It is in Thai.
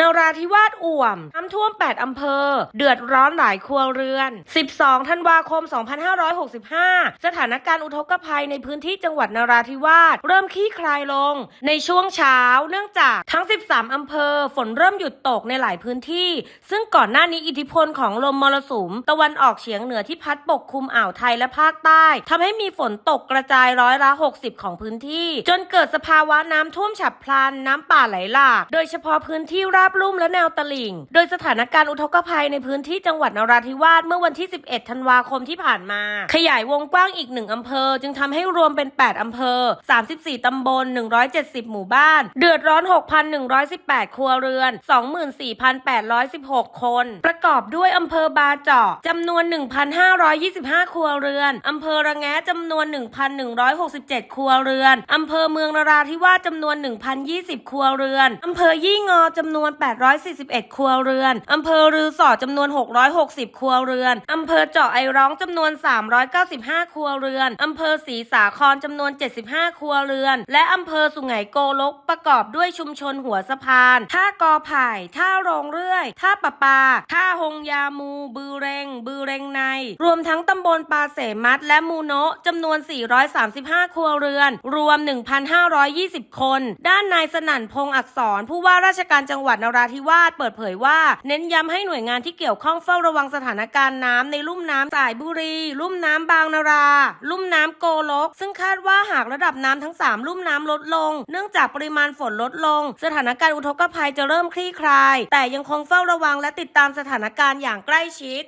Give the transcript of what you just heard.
นราธิวาสอ่วมน้ำท่วม 8 อำเภอ เดือดร้อนหลายครัวเรือน 12 ธันวาคม 2565 สถานการณ์อุทกภัยในพื้นที่จังหวัดนราธิวาสเริ่มคลี่คลายลง ในช่วงเช้า เนื่องจากทั้ง 13 อำเภอ ฝนเริ่มหยุดตกในหลายพื้นที่ ซึ่งก่อนหน้านี้อิทธิพลของลมมรสุม ตะวันออกเฉียงเหนือที่พัดปกคลุมอ่าวไทยและภาคใต้ทำให้มีฝนตกกระจายร้อยละ 60 ของพื้นที่ จนเกิดสภาวะน้ำท่วมฉับพลัน น้ำป่าไหลหลาก โดยเฉพาะพื้นที่ราบลุ่มและแนวตลิ่ง โดยสถานการณ์อุทกภัยในพื้นที่จังหวัดนราธิวาสเมื่อวันที่ 11 ธันวาคมที่ผ่านมา ขยายวงกว้างอีกหนึ่งอำเภอ จึงทำให้รวมเป็น 8 อำเภอ 34 ตำบล 170 หมู่บ้าน เดือดร้อน 6,118 ครัวเรือน 24,816 คน ประกอบด้วยอำเภอบาเจาะจำนวน 1,525 ครัวเรือนอำเภอระแงะจำนวน 1,167 ครัวเรือนอำเภอเมืองนราธิวาสจำนวน 1,020 ครัวเรือนอำเภอยี่งอจำนวน841 ครัวเรือน อำเภอรือสอจำนวน 660 ครัวเรือน อำเภอเจาะไอร้องจำนวน 395 ครัวเรือน อำเภอศรีสาครจำนวน 75 ครัวเรือน และอำเภอสุไหงโกลกประกอบด้วยชุมชนหัวสะพานท่ากอไผ่ท่าโรงเรื่อยท่าปะปาท่าหงยามู บือเรงบือเรงใน รวมทั้งตำบลปาเสมัดและมูโนะจำนวน 435 ครัวเรือน รวม 1,520 คน ด้านนายสนั่นพงษ์อักษรผู้ว่าราชการจังหวัดนราธิวาสเปิดเผยว่า เน้นย้ำให้หน่วยงานที่เกี่ยวข้องเฝ้าระวังสถานการณ์น้ำในลุ่มน้ำสายบุรี ลุ่มน้ำบางนารา ลุ่มน้ำโกลก ซึ่งคาดว่าหากระดับน้ำทั้ง 3 ลุ่มน้ำลดลง เนื่องจากปริมาณฝนลดลง สถานการณ์อุทกภัยจะเริ่มคลี่คลาย แต่ยังคงเฝ้าระวังและติดตามสถานการณ์อย่างใกล้ชิด